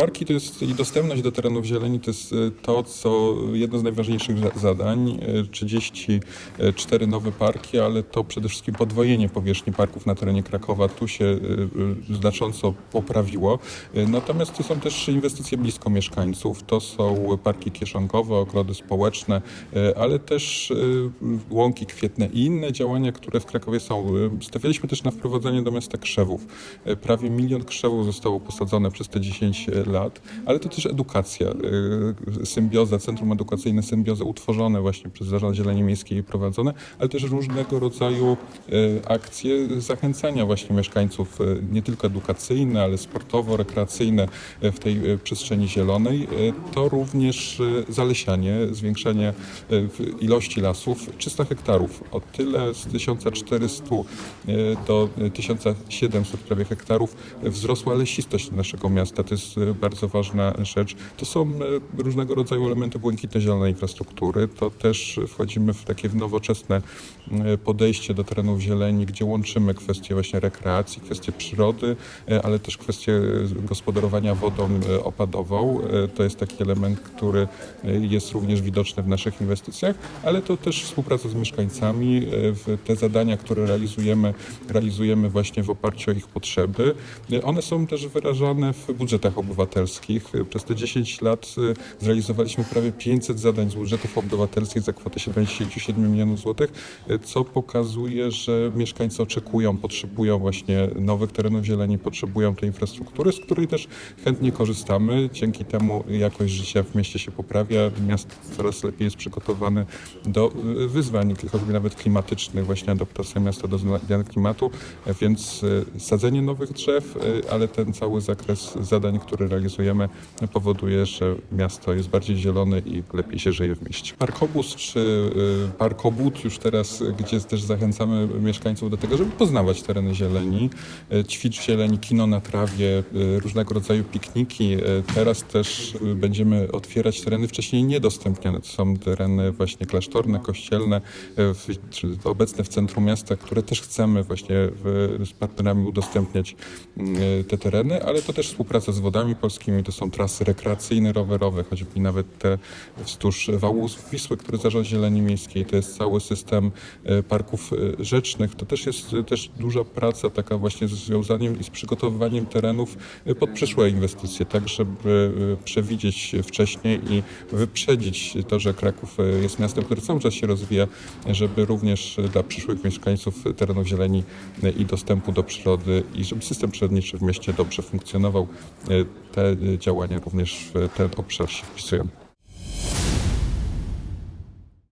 Parki to jest i dostępność do terenów zieleni to jest e, to, co jedno z najważniejszych za- zadań. E, 34 nowe parki, ale to przede wszystkim podwojenie powierzchni parków na terenie Krakowa tu się e, e, znacząco poprawiło. E, Natomiast to są też inwestycje blisko mieszkańców. To są parki kieszonkowe, ogrody społeczne, e, ale też e, łąki kwietne i inne działania, które w Krakowie są. E, Stawialiśmy też na wprowadzenie do miasta krzewów. E, Prawie milion krzewów zostało posadzone przez te 10 lat, ale to też edukacja, e, symbioza, centrum edukacyjne, symbioza utworzone właśnie przez Zarząd Zieleni Miejskiej prowadzone, ale też różnego rodzaju e, akcje zachęcania właśnie mieszkańców, e, nie tylko edukacyjne, ale sportowo-rekreacyjne w tej przestrzeni zielonej. To również zalesianie, zwiększenie ilości lasów 300 hektarów. O tyle z 1400 e, do 1700 prawie hektarów wzrosła lesistość naszego miasta. To jest bardzo ważna rzecz. To są e, różnego rodzaju elementy błękitno-zielonej infrastruktury. To też wchodzimy w takie nowoczesne e, podejście do terenów zieleni, gdzie łączymy kwestie właśnie rekreacji, kwestie przyrody, e, ale też kwestie gospodarowania wodą opadową. To jest taki element, który jest również widoczny w naszych inwestycjach, ale to też współpraca z mieszkańcami. Te zadania, które realizujemy, realizujemy właśnie w oparciu o ich potrzeby. One są też wyrażane w budżetach obywatelskich. E, Przez te 10 lat e, zrealizowaliśmy prawie 500 zadań z budżetów obywatelskich za kwotę 77 milionów złotych, e, co pokazuje, że mieszkańcy oczekują, potrzebują właśnie nowych terenów zieleni, potrzebują tej infrastruktury, z której też chętnie korzystamy. Dzięki temu jakość życia w mieście się poprawia, miasto coraz lepiej jest przygotowane do e, wyzwań, choćby nawet klimatycznych, właśnie adaptacja miasta do zmian klimatu, więc sadzenie nowych drzew, ale ten cały zakres zadań, które realizujemy powoduje, że miasto jest bardziej zielone i lepiej się żyje w mieście. Parkobus czy e, parkobut już teraz, gdzie też zachęcamy mieszkańców do tego, żeby poznawać tereny zieleni, e, ćwicz zieleni, kino na trawie, e, różnego rodzaju pikniki. Teraz też będziemy otwierać tereny wcześniej niedostępnione. To są tereny właśnie klasztorne, kościelne, w, czy obecne w centrum miasta, które też chcemy właśnie w, z partnerami udostępniać te tereny, ale to też współpraca z wodami polskimi, to są trasy rekreacyjne, rowerowe, choćby nawet te wzdłuż wału Wisły, który zarząd Zieleni Miejskiej, to jest cały system e, parków e, rzecznych. To też jest e, też duża praca taka właśnie z związaniem i z przygotowywaniem terenów pod przyszłe inwestycje, tak żeby przewidzieć wcześniej i wyprzedzić to, że Kraków jest miastem, które cały czas się rozwija, żeby również dla przyszłych mieszkańców terenów zieleni i dostępu do przyrody i żeby system przyrodniczy w mieście dobrze funkcjonował. Te e, działania również w ten obszar się wpisują.